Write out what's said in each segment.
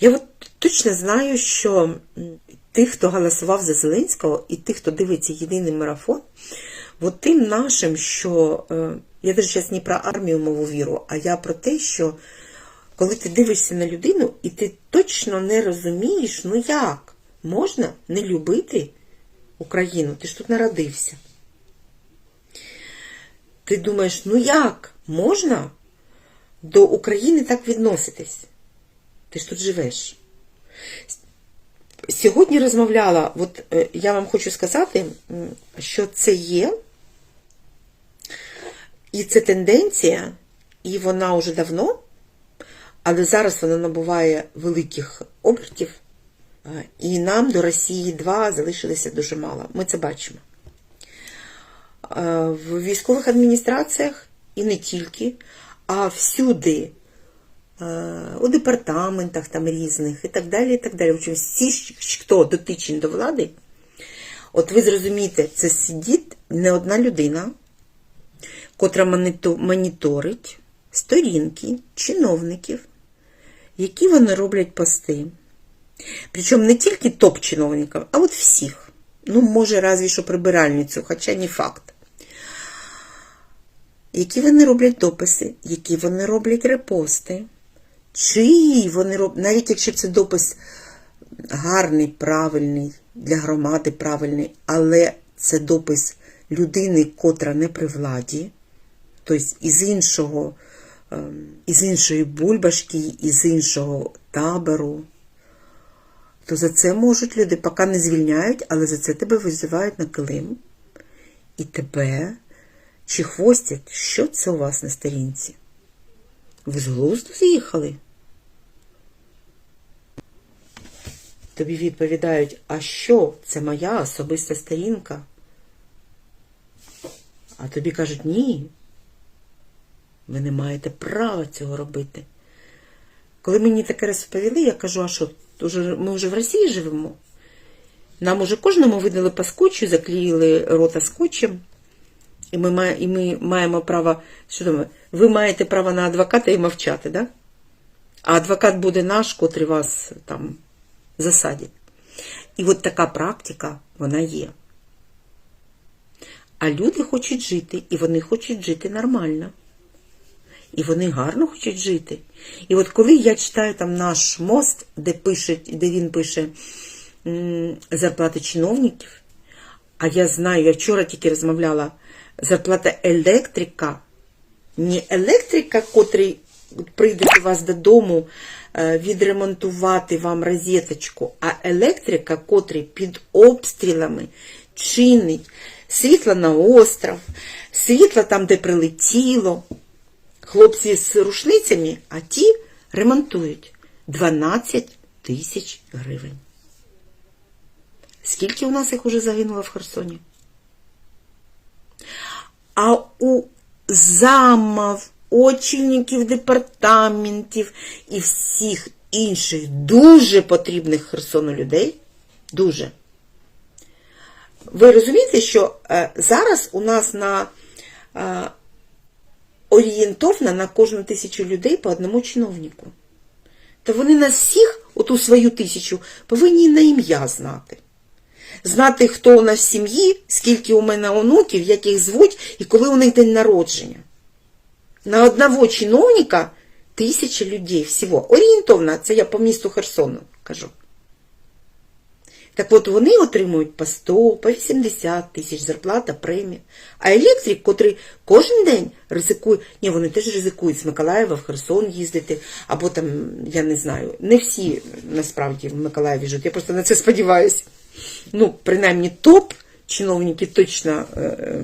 Я от точно знаю, що тих, хто голосував за Зеленського, і тих, хто дивиться єдиний марафон, от тим нашим, що е, я навіть зараз не про армію мову віру, а я про те, що коли ти дивишся на людину, і ти точно не розумієш, ну як можна не любити Україну? Ти ж тут народився. Ти думаєш, ну як можна до України так відноситись? Ти ж тут живеш. Сьогодні розмовляла, от е, я вам хочу сказати, що це є, і це тенденція, і вона вже давно, але зараз вона набуває великих обертів, е, і нам до Росії 2 залишилося дуже мало. Ми це бачимо. Е, В військових адміністраціях і не тільки, а всюди у департаментах там різних і так далі. і так далі. В общем, всі, хто дотичний до влади, от ви зрозумієте, це сидить не одна людина, котра моніторить сторінки чиновників, які вони роблять пости. Причому не тільки топ-чиновників, а от всіх. Ну, може, разві що прибиральницю, хоча не факт. Які вони роблять дописи, які вони роблять репости, чиї вони роблять, навіть якщо це допис гарний, правильний, для громади правильний, але це допис людини, котра не при владі, тобто із іншого, ем, із іншої бульбашки, із іншого табору, то за це можуть люди, поки не звільняють, але за це тебе визивають на килим. І тебе чи хвостять, що це у вас на сторінці? Ви з глузду з'їхали? Тобі відповідають, а що? Це моя особиста сторінка. А тобі кажуть, ні. Ви не маєте права цього робити. Коли мені таке розповіли, я кажу, а що, ми вже в Росії живемо? Нам уже кожному видали по скотчу, заклеїли рота скотчем. І ми, і ми маємо право, що там, ви маєте право на адвоката і мовчати, да? А адвокат буде наш, котрий вас там засадить. І от така практика, вона є. А люди хочуть жити, і вони хочуть жити нормально. І вони гарно хочуть жити. І от коли я читаю там наш мост, де пише, де він пише зарплати чиновників, а я знаю, я вчора тільки розмовляла, зарплата електрика, не електрика, котрий прийде до вас додому е, відремонтувати вам розеточку, а електрика, котрий під обстрілами чинить світло на остров, світло там, де прилетіло. Хлопці з рушницями, а ті ремонтують 12 тисяч гривень. Скільки у нас їх уже загинуло в Херсоні? У замов, очільників департаментів і всіх інших дуже потрібних Херсону людей, дуже. Ви розумієте, що е, зараз у нас на е, орієнтовно на кожну тисячу людей по одному чиновнику. То вони нас всіх, оту свою тисячу, повинні на ім'я знати. Знати, хто у нас в сім'ї, скільки у мене онуків, як їх звуть і коли у них день народження. На одного чиновника тисяча людей всього. Орієнтовно, це я по місту Херсону кажу. Так от вони отримують по 100, по 80 тисяч зарплата, премія. А електрик, котрий кожен день ризикує, ні, вони теж ризикують з Миколаєва в Херсон їздити, або там, я не знаю, не всі насправді в Миколаєві живуть, я просто на це сподіваюся. Ну, принаймні топ чиновники точно е, е,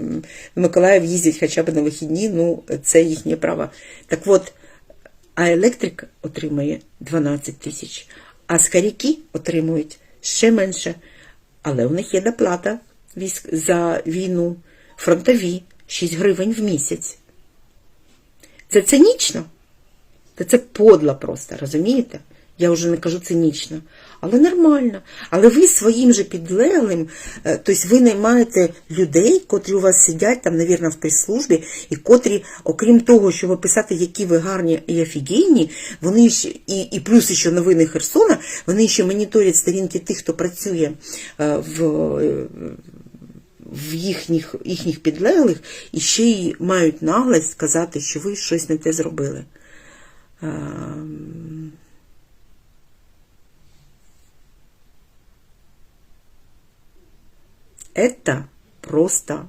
в Миколаїв їздять хоча б на вихідні, ну, це їхнє право. Так от, а електрик отримує 12 тисяч, а скаряки отримують ще менше. Але у них є доплата за війну, фронтові 6 гривень в місяць. Це цинічно. Та це подло просто, розумієте? Я вже не кажу цинічно. Але нормально. Але ви своїм же підлеглим, е, тобто ви наймаєте людей, котрі у вас сидять там, навірно, в прес-службі, і котрі, окрім того, щоб описати, які ви гарні і офігенні, вони ще, і, і плюс ще новини Херсона, вони ще моніторять сторінки тих, хто працює е, в. в їхніх, їхніх підлеглих і ще й мають наглость сказати, що ви щось не те зробили. Это просто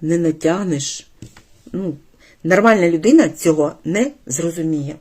не натягнеш. Ну, нормальна людина цього не зрозуміє.